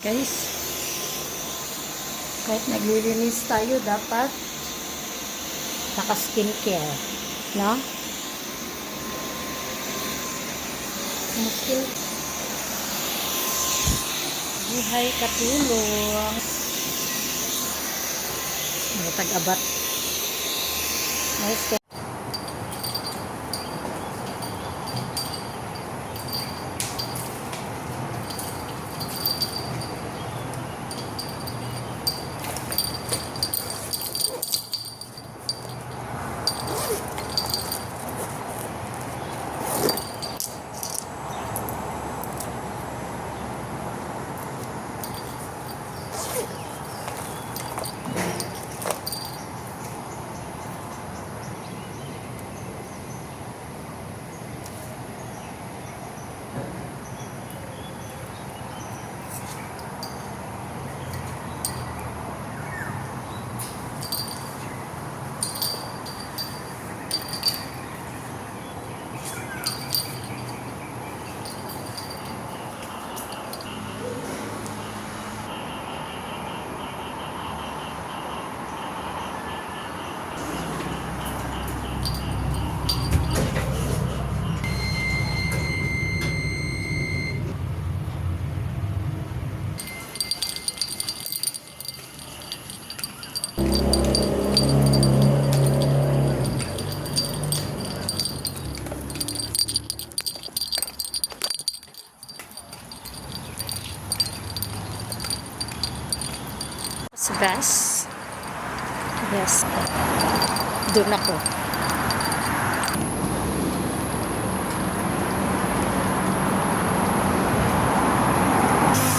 Guys, kahit naglilinis tayo, dapat naka-skincare. No? Maskin. Buhay katulong. Matag-abat. Nice. Sa bus. Yes. Doon ako.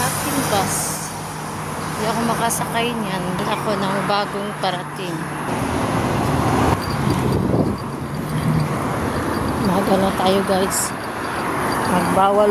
Aking bus. Hindi ako makasakay niyan. Doon ako ng bagong parating. Maga na tayo guys. Magbawal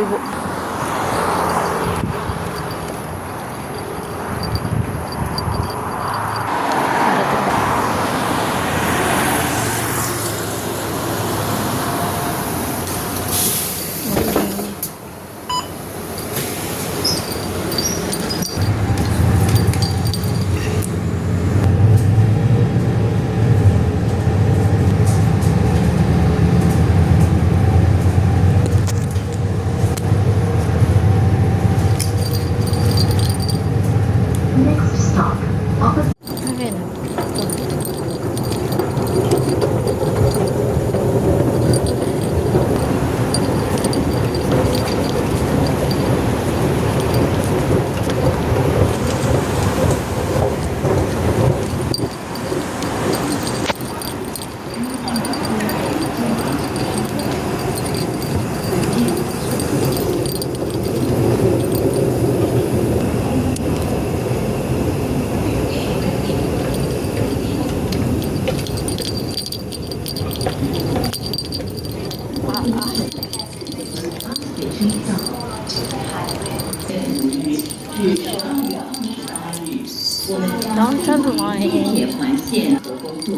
Downtown 地 line. 铁环线和工作。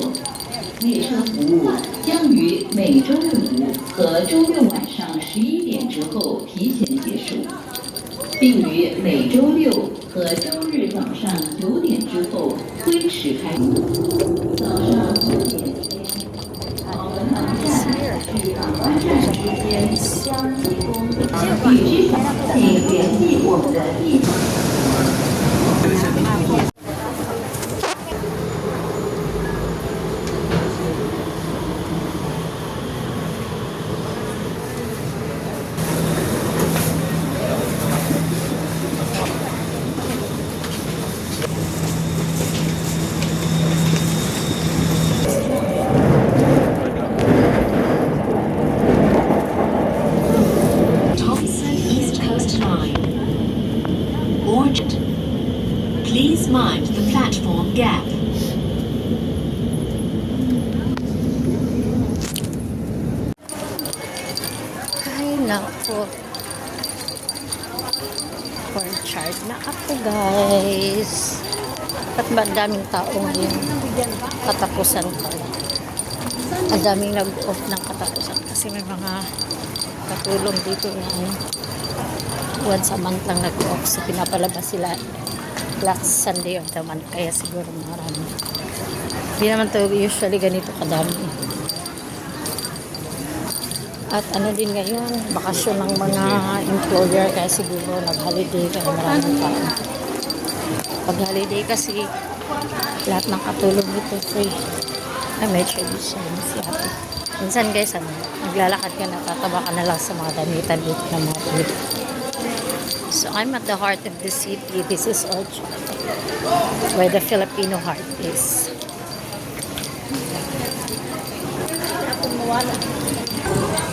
列车服务将于每周五和周六晚上十一点之后提前结束，并于每周六和周日早上九点之后推迟开通。早上九点前，好文廊站至港湾站之间将提供。Ay, nako. Corn chard na ako, guys. At ba daming tao ngayon? Katapusan ko. Ang daming nag-off ng katapusan kasi may mga katulong dito na ano. once a month lang nag-off. So, pinapalabas sila last Sunday of the month. Kaya siguro marami. Hindi naman to usually ganito kadami. At ano din ngayon, bakasyon ng mga employer kaya siguro nag-holiday kaya maraming tao. Pag holiday kasi, lahat ng katulong dito free. Ay, may tradition si ate. Minsan guys, ano, naglalakad ka na, tataba ka na lang sa mga damitan dito ng mga food. So, I'm at the heart of the city. This is Ocho, where the Filipino heart is. Aray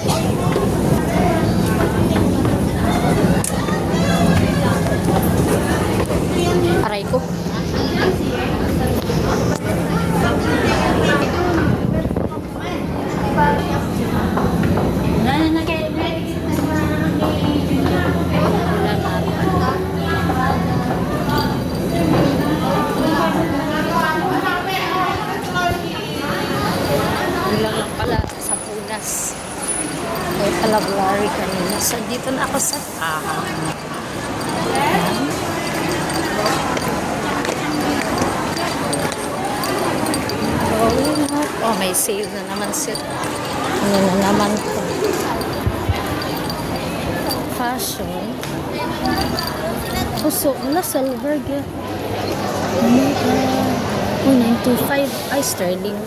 kanina. So, dito na ako sa taha. Going up. Oh, may sale na naman sila. Ano na naman to? Fashion. Oh, so, wala silver God. Oh, 925. Ay, sterling.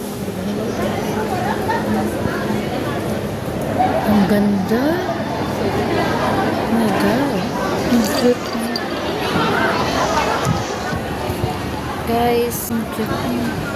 Ang ganda. Oh my God. Ang cute. Guys, ang cute.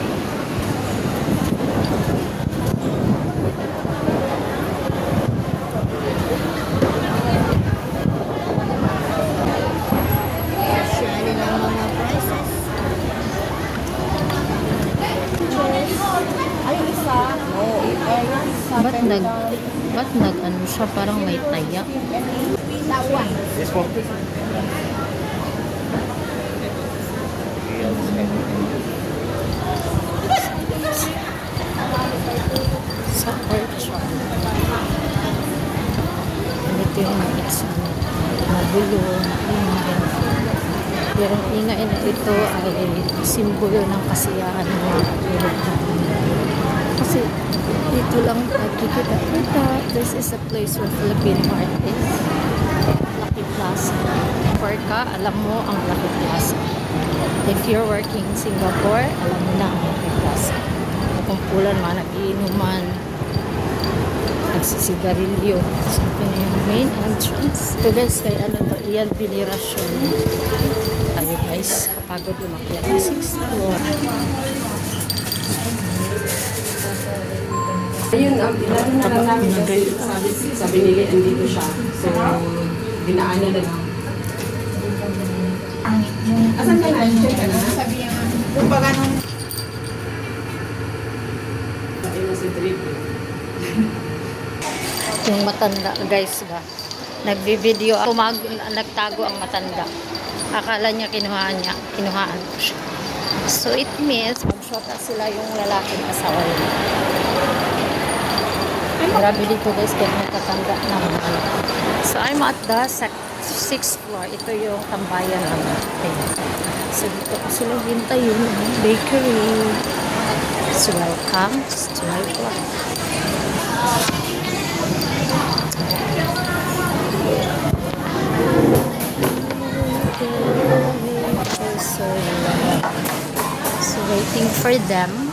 Ba't nag ano siya, parang may taya? Sa orchard. Ganito yung mga. Magulo, maingay. Pero ang ingay na ito ay simbolo ng kasiyahan ng mga Pilipino. Kasi dito lang nagkikita kita. This is a place where Filipino art is. Lucky Plaza. For ka, alam mo ang Lucky Plaza. If you're working in Singapore, alam mo na ang Lucky Plaza. Kumpulan, mga nagiinuman, nagsisigarilyo. So, ito na yung main entrance. Ito guys, kay ano to, iyan binirasyon. Tayo guys, kapagod umakyat ng 6th floor. Ayun, ang pinano na lang namin kasi sabi, sabi nila andito siya. So, dinaanan na lang. Asan ka na? Check ka na? Sabi niya, kumbaga nung... Sabi mo si Trip. Yung matanda, guys ba? Nagbi-video, tumag, nagtago ang matanda. Akala niya kinuhaan niya, kinuhaan ko siya. So it means, mag-shota sila yung lalaking asawa niya. Grabe dito guys, kaya nagtatanda naman. So I'm at the sec- sixth floor. Ito yung tambayan namin. Ayan. So dito ko sila hintayin ng bakery. So welcome to my vlog. So waiting for them.